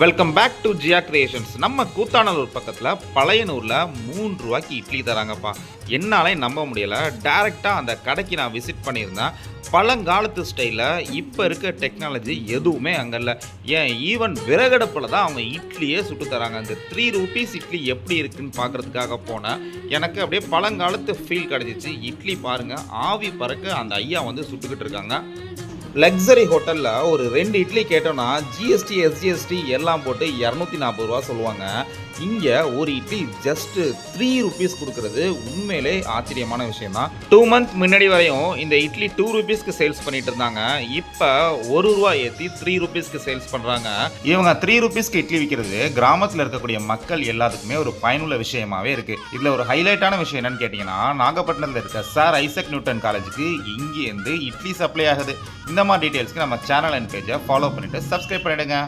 Welcome back to Jiya creations நம்ம கூத்தானலூர் பக்கத்தில் பழையனூரில் மூணு ரூபாய்க்கு இட்லி தராங்கப்பா. என்னாலே நம்ப முடியலை. டேரெக்டாக அந்த கடைக்கு நான் விசிட் பண்ணியிருந்தேன். பழங்காலத்து ஸ்டைலில் இப்போ இருக்க டெக்னாலஜி எதுவுமே அங்கே இல்லை. ஏன் ஈவன் விறகடுப்பில் தான் அவங்க இட்லியே சுட்டு தராங்க. அந்த த்ரீ ருபீஸ் இட்லி எப்படி இருக்குன்னு பார்க்குறதுக்காக போனேன். எனக்கு அப்படியே பழங்காலத்து ஃபீல் கிடச்சிச்சு. இட்லி பாருங்கள் ஆவி பறக்க அந்த ஐயா வந்து சுட்டுக்கிட்டு இருக்காங்க. லக்ஸரி ஹோட்டலில் ஒரு ரெண்டு இட்லி கேட்டோன்னா ஜிஎஸ்டி எஸ்ஜிஎஸ்டி எல்லாம் போட்டு இரநூத்தி நாற்பது ரூபா சொல்லுவாங்க. இங்கே ஒரு இட்லி ஜஸ்ட்டு த்ரீ ருபீஸ் கொடுக்கறது உண்மையிலே ஆச்சரியமான விஷயம் தான் டூ மந்த் முன்னாடி வரையும் இந்த இட்லி டூ ருபீஸ்க்கு சேல்ஸ் பண்ணிட்டு இருந்தாங்க. இப்போ ஒரு ரூபா ஏற்றி த்ரீ ருபீஸ்க்கு சேல்ஸ் பண்ணுறாங்க இவங்க த்ரீ ருபீஸ்க்கு இட்லி விற்கிறது கிராமத்தில் இருக்கக்கூடிய மக்கள் எல்லாத்துக்குமே ஒரு பயனுள்ள விஷயமாவே இருக்குது இதில் ஒரு ஹைலைட்டான விஷயம் என்னன்னு கேட்டிங்கன்னா நாகப்பட்டினத்தில் இருக்க சார் ஐசக் நியூட்டன் காலேஜுக்கு இங்கேருந்து இட்லி சப்ளை ஆகுது. இந்த மாதிரி டீட்டெயில்ஸ்க்கு நம்ம சேனல் அண்ட் பேஜை ஃபாலோ பண்ணிட்டு சப்ஸ்கிரைப் பண்ணிவிடுங்க